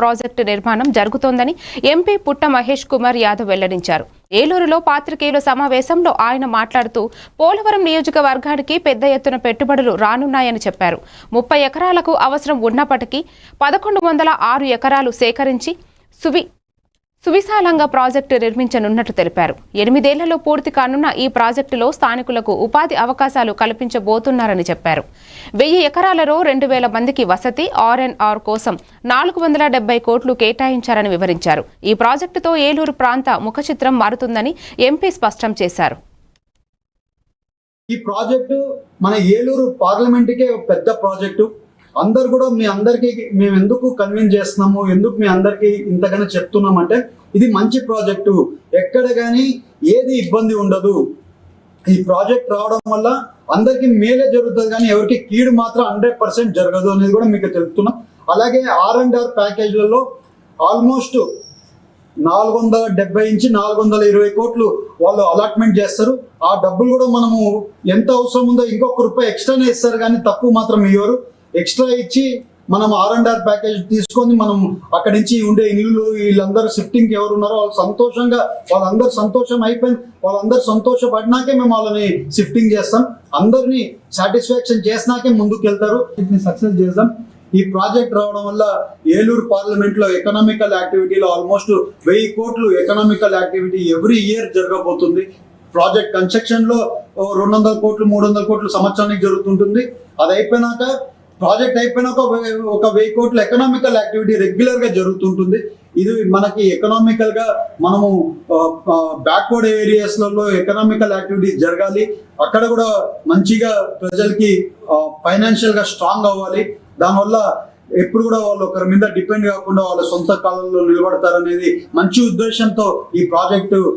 Project నిర్మాణం జరుగుతోందని MP పుట్ట మహేష్ కుమార్ యాదవ్ వెల్లడించారు. ఏలూరులో పాత్రికేయుల సమావేశంలో ఆయన మాట్లాడుతూ పోలవరం నియోజకవర్గానికి పెద్ద ఎత్తున పెట్టుబడులు రానున్నాయని చెప్పారు. ముప్పై ఎకరాలకు అవసరం ఉన్నప్పటికీ పదకొండు వందల ఆరు ఎకరాలు సేకరించి సువి సువిశాలంగా ప్రాజెక్టు నిర్మించనున్నట్లు తెలిపారు. ఎనిమిదేళ్ళలో పూర్తి కానున్న ఈ ప్రాజెక్టులో స్థానికులకు ఉపాధి అవకాశాలు కల్పించబోతున్నారని చెప్పారు. వెయ్యి ఎకరాలలో రెండు వేల మందికి వసతి ఆర్ఎన్ఆర్ కోసం నాలుగు వందల డెబ్బై కోట్లు కేటాయించారని వివరించారు. ఈ ప్రాజెక్టుతో ఏలూరు ప్రాంత ముఖచిత్రం మారుతుందని ఎంపీ స్పష్టం చేశారు. ఈ ప్రాజెక్టు మన ఏలూరు పార్లమెంటుకే పెద్ద ప్రాజెక్టు. అందరు కూడా మీ అందరికీ మేము ఎందుకు కన్విన్స్ చేస్తున్నాము? ఎందుకు మీ అందరికి ఇంతగానో చెప్తున్నామంటే ఇది మంచి ప్రాజెక్టు ఎక్కడ కానీ ఏది ఇబ్బంది ఉండదు. ఈ ప్రాజెక్ట్ రావడం వల్ల అందరికీ మేలే జరుగుతుంది కానీ ఎవరికి కీడు మాత్రం హండ్రెడ్ పర్సెంట్ జరగదు అనేది కూడా మీకు తెలుపుతున్నాం. అలాగే ఆర్ అండ్ ఆర్ ప్యాకేజ్లలో ఆల్మోస్ట్ నాలుగు వందల డెబ్బై నుంచి నాలుగు వందల ఇరవై కోట్లు వాళ్ళు అలాట్మెంట్ చేస్తారు. ఆ డబ్బులు కూడా మనము ఎంత అవసరం ఉందో ఇంకొక రూపాయి ఎక్స్ట్రానే ఇస్తారు కానీ తక్కువ మాత్రం ఇవ్వరు. ఎక్స్ట్రా ఇచ్చి మనం ఆర్ అండ్ ఆర్ ప్యాకేజ్ తీసుకొని మనం అక్కడి నుంచి ఉండే ఇల్లు వీళ్ళందరూ షిఫ్టింగ్ ఎవరు ఉన్నారో వాళ్ళు సంతోషంగా వాళ్ళందరూ సంతోషం అయిపోయింది వాళ్ళందరూ సంతోషపడినాకే మేము వాళ్ళని షిఫ్టింగ్ చేస్తాం. అందరినీ సాటిస్ఫాక్షన్ చేసినాకే ముందుకు వెళ్తారు వీటిని సక్సెస్ చేద్దాం. ఈ ప్రాజెక్ట్ రావడం వల్ల ఏలూరు పార్లమెంట్లో ఎకనామికల్ యాక్టివిటీలో ఆల్మోస్ట్ వెయ్యి కోట్లు ఎకనామికల్ యాక్టివిటీ ఎవ్రీ ఇయర్ జరగబోతుంది. ప్రాజెక్ట్ కన్స్ట్రక్షన్లో రెండు వందల కోట్లు మూడు వందల కోట్లు సంవత్సరానికి జరుగుతుంటుంది. అది అయిపోయినాక ప్రాజెక్ట్ అయిపోయినాక ఒక వెయ్యి- ఒక కోట్ల ఎకనామికల్ యాక్టివిటీ రెగ్యులర్గా జరుగుతుంటుంది. ఇది మనకి ఎకనామికల్గా మనము బ్యాక్వర్డ్ ఏరియాస్లలో ఎకనామికల్ యాక్టివిటీస్ జరగాలి. అక్కడ కూడా మంచిగా ప్రజలకి ఫైనాన్షియల్గా స్ట్రాంగ్ అవ్వాలి. దానివల్ల ఎప్పుడు కూడా వాళ్ళు ఒకరి మీద డిపెండ్ కాకుండా వాళ్ళ సొంత కాలంలో నిలబడతారనేది మంచి ఉద్దేశంతో ఈ ప్రాజెక్టు